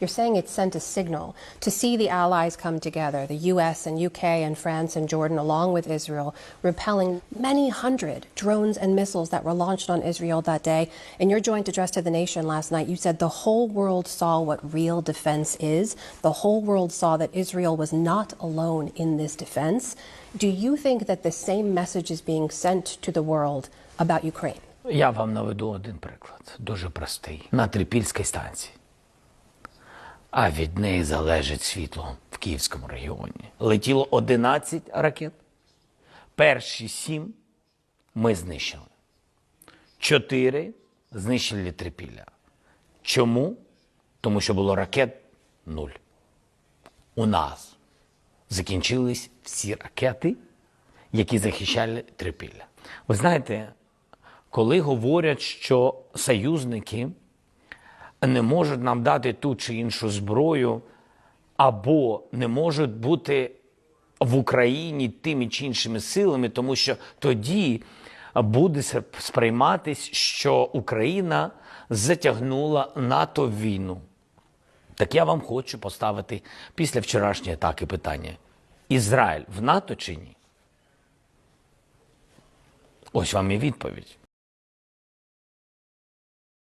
You're saying it sent a signal to see the allies come together, the US and UK and France and Jordan, along with Israel, repelling many hundred drones and missiles that were launched on Israel that day. In your joint address to the nation last night, you said the whole world saw what real defense is. The whole world saw that Israel was not alone in this defense. Do you think that the same message is being sent to the world about Ukraine? Я вам наведу один приклад, дуже простий. На Трипільській станції. А від неї залежить світло в Київському регіоні. Летіло 11 ракет. Перші сім ми знищили. Чотири знищили Трипілля. Чому? Тому що було ракет нуль. У нас закінчились всі ракети, які захищали Трипілля. Ви знаєте, коли говорять, що союзники не можуть нам дати ту чи іншу зброю, або не можуть бути в Україні тими чи іншими силами, тому що тоді буде сприйматись, що Україна затягнула НАТО в війну. Так я вам хочу поставити після вчорашньої атаки питання: Ізраїль в НАТО чи ні? Ось вам і відповідь.